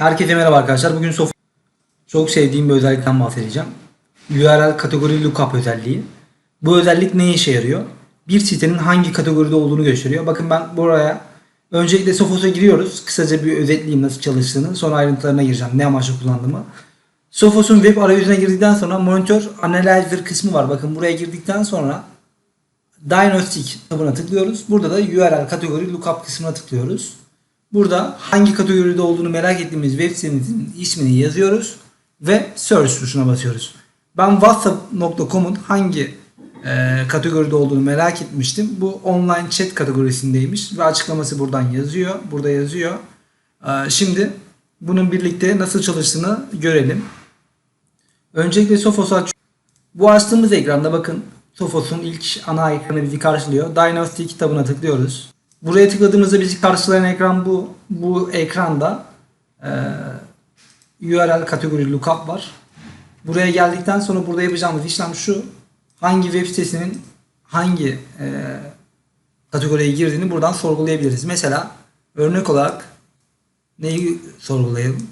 Herkese merhaba arkadaşlar. Bugün Sof çok sevdiğim bir özellikten bahsedeceğim. URL kategori lookup özelliği. Bu özellik ne işe yarıyor? Bir sitenin hangi kategoride olduğunu gösteriyor. Bakın ben buraya öncelikle Sophos'a giriyoruz. Kısaca bir özetleyeyim nasıl çalıştığını. Sonra ayrıntılarına gireceğim. Ne amaçla kullandığımı. Sophos'un web arayüzüne girdikten sonra Monitor Analyzer kısmı var. Bakın buraya girdikten sonra Diagnostic tabına tıklıyoruz. Burada da URL kategori lookup kısmına tıklıyoruz. Burada hangi kategoride olduğunu merak ettiğimiz web sitemizin ismini yazıyoruz ve search tuşuna basıyoruz. Ben whatsapp.com'un hangi e, kategoride olduğunu merak etmiştim. Bu online chat kategorisindeymiş ve açıklaması buradan yazıyor. Burada yazıyor. E, şimdi bunun birlikte nasıl çalıştığını görelim. Öncelikle Sophos'u aç. Bu açtığımız ekranda bakın Sophos'un ilk ana ekranı bizi karşılıyor. Diagnostic tabına tıklıyoruz. Buraya tıkladığımızda bizi karşılayan ekran bu. Bu ekranda e, URL kategori lookup var. Buraya geldikten sonra burada yapacağımız işlem şu. Hangi web sitesinin hangi e, kategoriye girdiğini buradan sorgulayabiliriz. Mesela örnek olarak neyi sorgulayalım?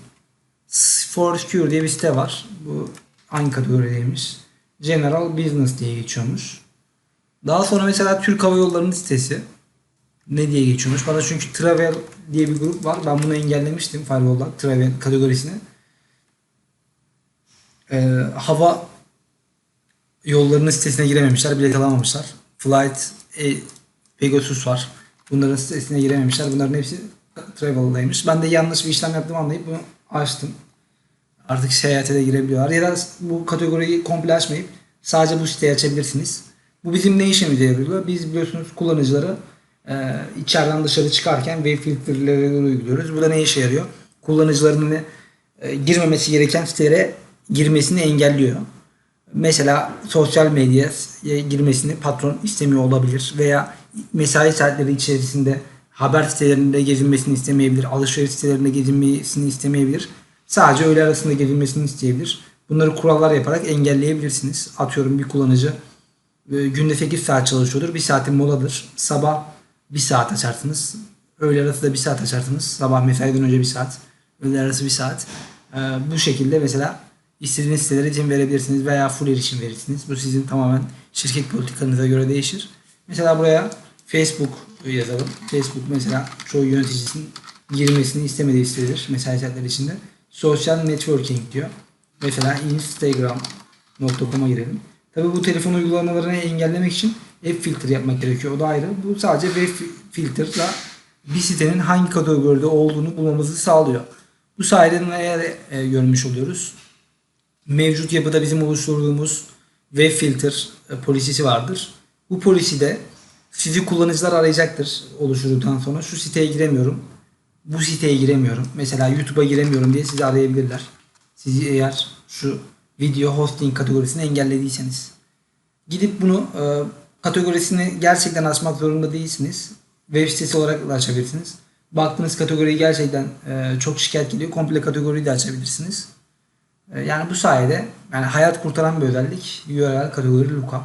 Foursquare diye bir site var. Bu hangi kategorideymiş? General Business diye geçiyormuş. Daha sonra mesela Türk Hava Yolları'nın sitesi ne diye geçiyormuş. Bana çünkü Travel diye bir grup var. Ben bunu engellemiştim Firewall'dan Travel kategorisini. Ee, hava yollarının sitesine girememişler. Bilet alamamışlar. Flight, e, Pegasus var. Bunların sitesine girememişler. Bunların hepsi Travel'daymış. Ben de yanlış bir işlem yaptım anlayıp bunu açtım. Artık seyahate de girebiliyorlar. Ya da bu kategoriyi komple açmayıp sadece bu siteyi açabilirsiniz. Bu bizim ne işimize yarıyor? Biz biliyorsunuz kullanıcıları e, içeriden dışarı çıkarken web filtreleri uyguluyoruz. Bu da ne işe yarıyor? Kullanıcıların e, girmemesi gereken sitelere girmesini engelliyor. Mesela sosyal medyaya girmesini patron istemiyor olabilir veya mesai saatleri içerisinde haber sitelerinde gezinmesini istemeyebilir, alışveriş sitelerinde gezinmesini istemeyebilir. Sadece öğle arasında gezinmesini isteyebilir. Bunları kurallar yaparak engelleyebilirsiniz. Atıyorum bir kullanıcı e, günde 8 saat çalışıyordur. Bir saatin moladır. Sabah bir saat açarsınız. Öğle arası da bir saat açarsınız. Sabah mesaiden önce bir saat. Öğle arası bir saat. Ee, bu şekilde mesela istediğiniz sitelere izin verebilirsiniz veya full erişim verirsiniz. Bu sizin tamamen şirket politikanıza göre değişir. Mesela buraya Facebook yazalım. Facebook mesela çoğu yöneticisinin girmesini istemediği sitedir. Mesai saatleri içinde. Social networking diyor. Mesela instagram.com'a girelim. Tabii bu telefon uygulamalarını engellemek için app filtre yapmak gerekiyor. O da ayrı. Bu sadece web filtre bir sitenin hangi kategoride olduğunu bulmamızı sağlıyor. Bu sayede neler e, görmüş oluyoruz? Mevcut yapıda bizim oluşturduğumuz web filter e, polisisi vardır. Bu poliside sizi kullanıcılar arayacaktır oluşturduktan sonra. Şu siteye giremiyorum. Bu siteye giremiyorum. Mesela YouTube'a giremiyorum diye sizi arayabilirler. Sizi eğer şu video hosting kategorisini engellediyseniz. Gidip bunu e, kategorisini gerçekten açmak zorunda değilsiniz. Web sitesi olarak da açabilirsiniz. Baktığınız kategoriyi gerçekten e, çok şikayet geliyor. Komple kategoriyi de açabilirsiniz. E, yani bu sayede yani hayat kurtaran bir özellik URL kategori lookup.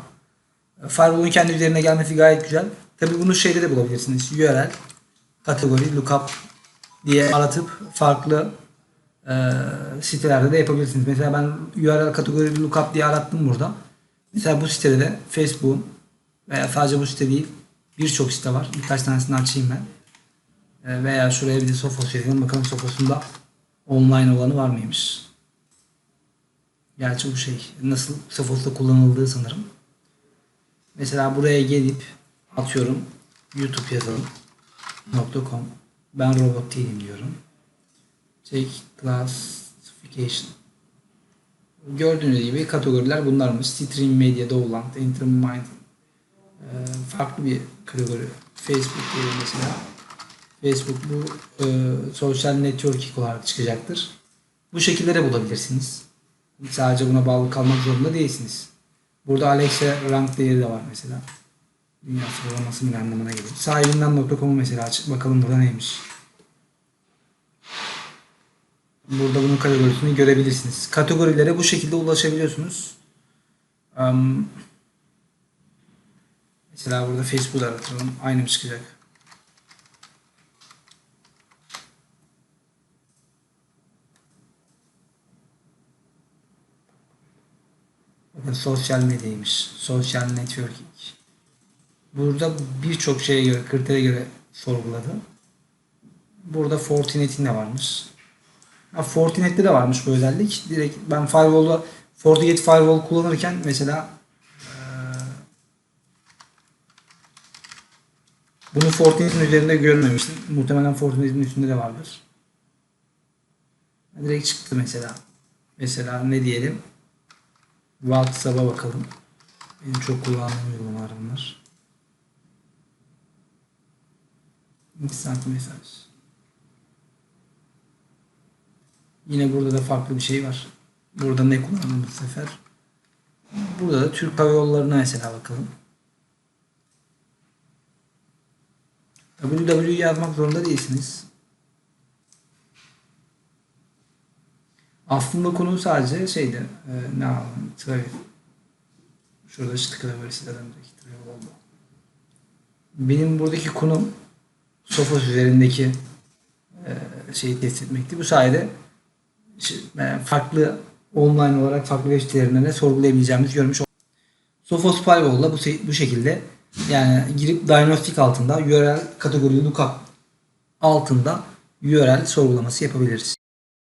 E, Firewall'un kendi üzerine gelmesi gayet güzel. Tabi bunu şeyde de bulabilirsiniz. URL kategori lookup diye aratıp farklı e, sitelerde de yapabilirsiniz. Mesela ben URL kategori lookup diye arattım burada. Mesela bu sitede de Facebook'un veya sadece bu site değil birçok site var. Birkaç tanesini açayım ben. E, veya şuraya bir de Sophos yazalım. Bakalım Sophos'un online olanı var mıymış? Gerçi bu şey nasıl Sophos'ta kullanıldığı sanırım. Mesela buraya gelip atıyorum YouTube yazalım. .com Ben robot değilim diyorum. Take classification. Gördüğünüz gibi kategoriler bunlarmış. Stream Media, Download, Intermind. Ee, farklı bir kategori. Facebook diyelim mesela. Facebook bu e, sosyal networking olarak çıkacaktır. Bu şekilde de bulabilirsiniz. Sadece buna bağlı kalmak zorunda değilsiniz. Burada Alexa rank değeri de var mesela. Dünya sıralaması bir anlamına geliyor. Sahibinden.com'u mesela açıp bakalım burada neymiş. Burada bunun kategorisini görebilirsiniz. Kategorilere bu şekilde ulaşabiliyorsunuz. Um, Mesela burada Facebook aratalım. Aynı mı çıkacak? Bakın sosyal medyaymış. Sosyal networking. Burada birçok şeye göre, kritere göre sorguladı. Burada Fortinet'in de varmış. Ha, Fortinet'te de varmış bu özellik. Direkt ben firewall'da Fortinet firewall kullanırken mesela bunu Fortinet'in üzerinde görmemiştim. Muhtemelen Fortinet'in üstünde de vardır. Direkt çıktı mesela. Mesela ne diyelim? WhatsApp'a bakalım. Benim çok kullandığım uygulamalar bunlar. Instant mesaj. Yine burada da farklı bir şey var. Burada ne kullandım bu sefer? Burada da Türk Hava Yolları'na mesela bakalım. Www yazmak zorunda değilsiniz. Aslında konu sadece şeydi. E, ne alalım? Travel. Şurada böyle siteden direkt travel oldu. Benim buradaki konum Sophos üzerindeki e, şeyi test etmekti. Bu sayede şey, e, farklı online olarak farklı web sitelerinde de sorgulayabileceğimizi görmüş olduk. Sophos Firewall'la bu, bu şekilde yani girip diagnostik altında URL kategori lookup altında URL sorgulaması yapabiliriz.